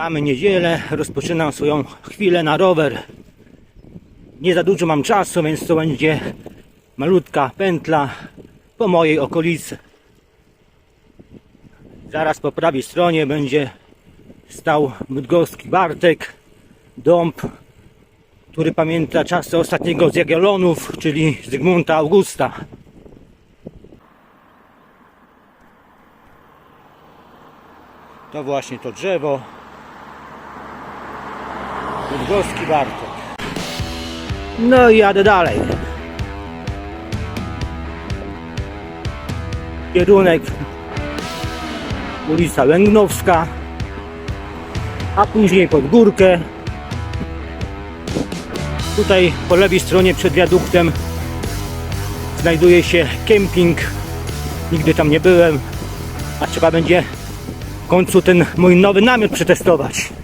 Mamy niedzielę, rozpoczynam swoją chwilę na rower. Nie za dużo mam czasu, więc to będzie malutka pętla po mojej okolicy. Zaraz po prawej stronie będzie stał bydgoski Bartek, dąb, który pamięta czasy ostatniego z Jagiellonów, czyli Zygmunta Augusta. To właśnie to drzewo. Bydgoski Bartek. No i jadę dalej. Kierunek ulica Łęgnowska, a później pod górkę. Tutaj po lewej stronie przed wiaduktem znajduje się kemping. Nigdy tam nie byłem, a trzeba będzie w końcu ten mój nowy namiot przetestować.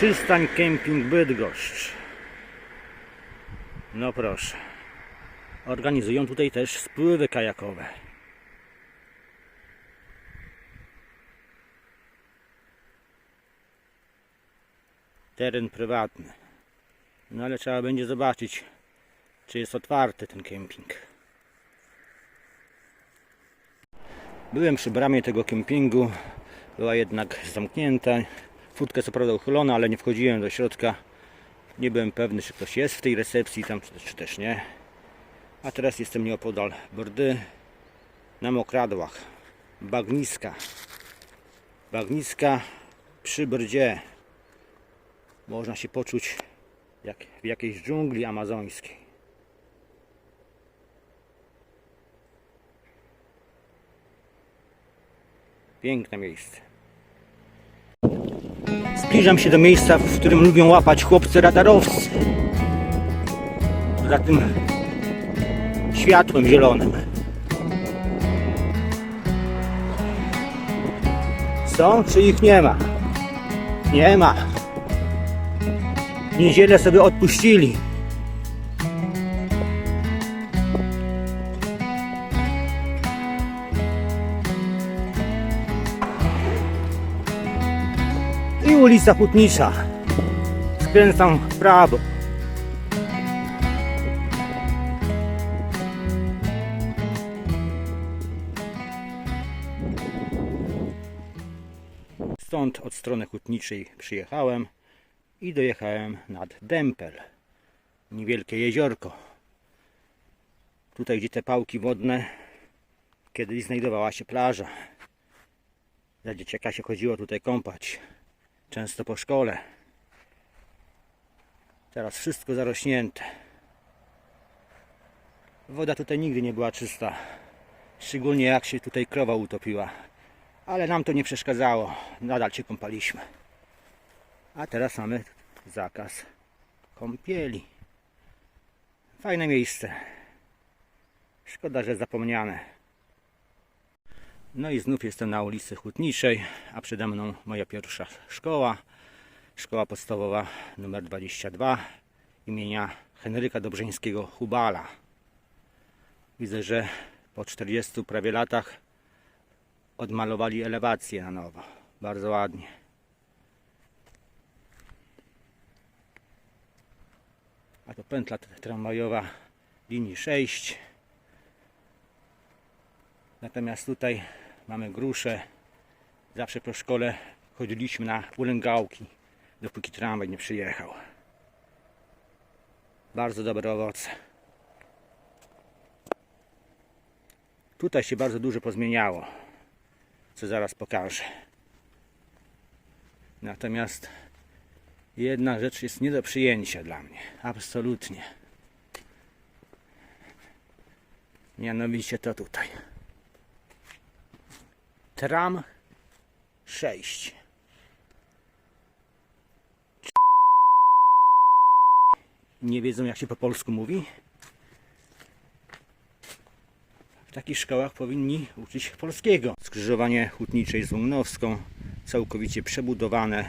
Przystań Kemping Bydgoszcz. No proszę. Organizują tutaj też spływy kajakowe. Teren prywatny. No ale trzeba będzie zobaczyć, czy jest otwarty ten kemping. Byłem przy bramie tego kempingu. Była jednak zamknięta. Furtka co prawda uchylona, ale nie wchodziłem do środka. Nie byłem pewny, czy ktoś jest w tej recepcji tam, czy, też nie. A teraz jestem nieopodal Bordy na Mokradłach. Bagniska. Bagniska przy Brdzie. Można się poczuć jak w jakiejś dżungli amazońskiej. Piękne miejsce. Zbliżam się do miejsca, w którym lubią łapać chłopcy radarowcy. Za tym światłem zielonym. Są czy ich nie ma? Nie ma. Niedzielę sobie odpuścili. Ulica Hutnicza. Skręcam w prawo. Stąd od strony hutniczej przyjechałem i dojechałem nad Dępel. Niewielkie jeziorko. Tutaj gdzie te pałki wodne kiedyś znajdowała się plaża. Za dzieciaka się chodziło tutaj kąpać. Często po szkole. Teraz wszystko zarośnięte. Woda tutaj nigdy nie była czysta. Szczególnie jak się tutaj krowa utopiła. Ale nam to nie przeszkadzało. Nadal się kąpaliśmy. A teraz mamy zakaz kąpieli. Fajne miejsce. Szkoda, że zapomniane. No i znów jestem na ulicy Hutniczej, a przede mną moja pierwsza szkoła. Szkoła podstawowa numer 22 imienia Henryka Dobrzyńskiego Hubala. Widzę, że po 40 prawie latach odmalowali elewację na nowo. Bardzo ładnie. A to pętla tramwajowa linii 6. Natomiast tutaj mamy grusze. Zawsze po szkole chodziliśmy na ulęgałki, dopóki tramwaj nie przyjechał. Bardzo dobre owoce. Tutaj się bardzo dużo pozmieniało, co zaraz pokażę. Natomiast jedna rzecz jest nie do przyjęcia dla mnie. Absolutnie. Mianowicie to tutaj. Tram 6. Nie wiedzą jak się po polsku mówi? W takich szkołach powinni uczyć polskiego. Skrzyżowanie Hutniczej z Łągnowską całkowicie przebudowane.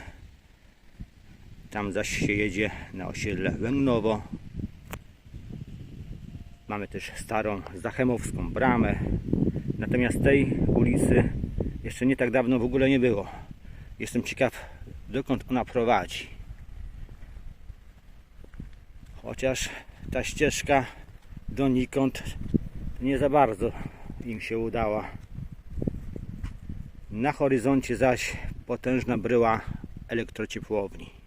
Tam zaś się jedzie na osiedle Łęgnowo. Mamy też starą Zachemowską bramę. Natomiast tej ulicy jeszcze nie tak dawno w ogóle nie było. Jestem ciekaw, dokąd ona prowadzi. Chociaż ta ścieżka donikąd nie za bardzo im się udała. Na horyzoncie zaś potężna bryła elektrociepłowni.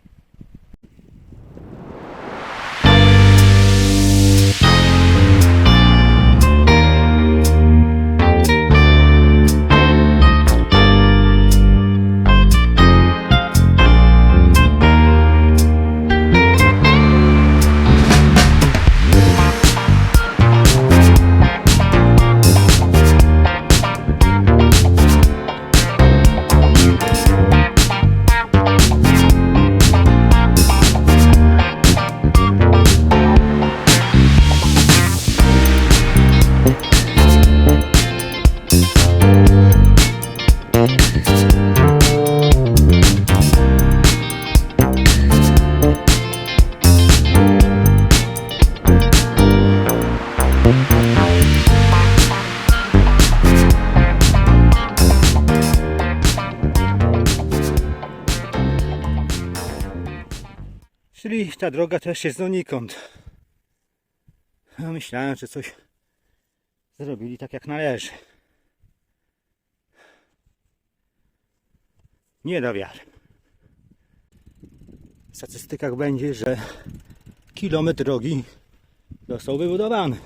Czyli ta droga też jest donikąd. No, Myślałem, że coś zrobili tak jak należy. Nie do wiary. W statystykach będzie, że kilometr drogi został wybudowany.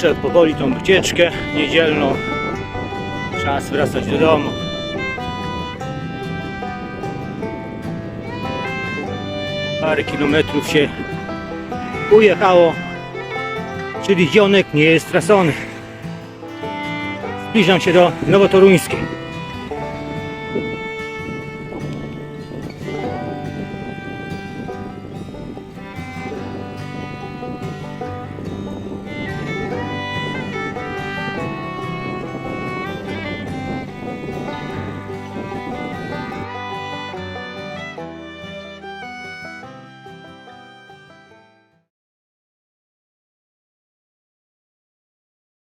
Kończę powoli tą wycieczkę niedzielną. Czas wracać do domu. Parę kilometrów się ujechało, czyli zionek nie jest tracony. Zbliżam się do Nowotoruńskiej.